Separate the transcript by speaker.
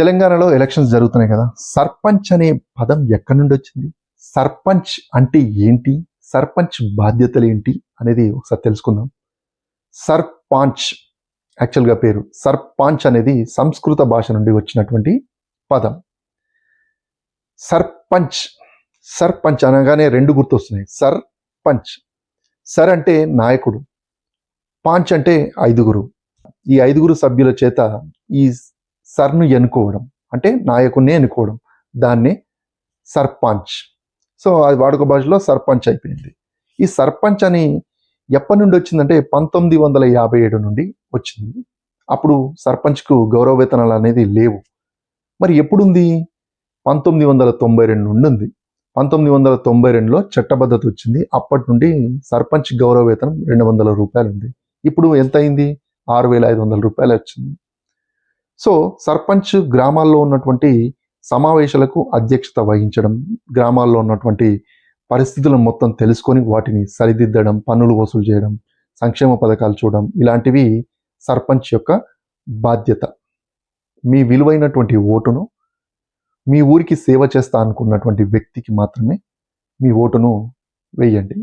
Speaker 1: తెలంగాణలో ఎలక్షన్స్ జరుగుతున్నాయి కదా సర్పంచ్ అనే పదం ఎక్కడి నుండి వచ్చింది? సర్పంచ్ అంటే ఏంటి? సర్పంచ్ బాధ్యతలు ఏంటి? అనేది ఒకసారి తెలుసుకుందాం. సర్పాంచ్ యాక్చువల్గా పేరు. సర్పాంచ్ అనేది సంస్కృత భాష నుండి వచ్చినటువంటి పదం. సర్పంచ్ సర్పంచ్ అనగానే రెండు గుర్తొస్తున్నాయి. సర్పంచ్. సర్ అంటే నాయకుడు. పాంచ్ అంటే ఐదుగురు. ఈ ఐదుగురు సభ్యుల చేత ఈ సర్ను ఎన్నుకోవడం అంటే నాయకుడిని ఎన్నుకోవడం దాన్ని సర్పంచ్. సో అది వాడుక భాషలో సర్పంచ్ అయిపోయింది. ఈ సర్పంచ్ అని ఎప్పటి నుండి వచ్చిందంటే పంతొమ్మిది వందల యాభై ఏడు నుండి వచ్చింది. అప్పుడు సర్పంచ్కు గౌరవ వేతనాలు అనేది లేవు. మరి ఎప్పుడుంది? పంతొమ్మిది వందల తొంభై రెండు నుండి ఉంది. పంతొమ్మిది వందల తొంభై రెండులో చట్టబద్ధత వచ్చింది. అప్పటి నుండి సర్పంచ్ గౌరవ వేతనం రెండు వందల రూపాయలు ఉంది. ఇప్పుడు ఎంత అయింది ఆరు వేల ఐదు వందల రూపాయలు వచ్చింది. సో సర్పంచ్ గ్రామాల్లో ఉన్నటువంటి సమావేశాలకు అధ్యక్షత వహించడం గ్రామాల్లో ఉన్నటువంటి పరిస్థితులను మొత్తం తెలుసుకొని వాటిని సరిదిద్దడం పన్నులు వసూలు చేయడం సంక్షేమ పథకాలు చూడడం ఇలాంటివి సర్పంచ్ యొక్క బాధ్యత. మీ విలువైనటువంటి ఓటును మీ ఊరికి సేవ చేస్తా అనుకున్నటువంటి వ్యక్తికి మాత్రమే మీ ఓటును వేయండి.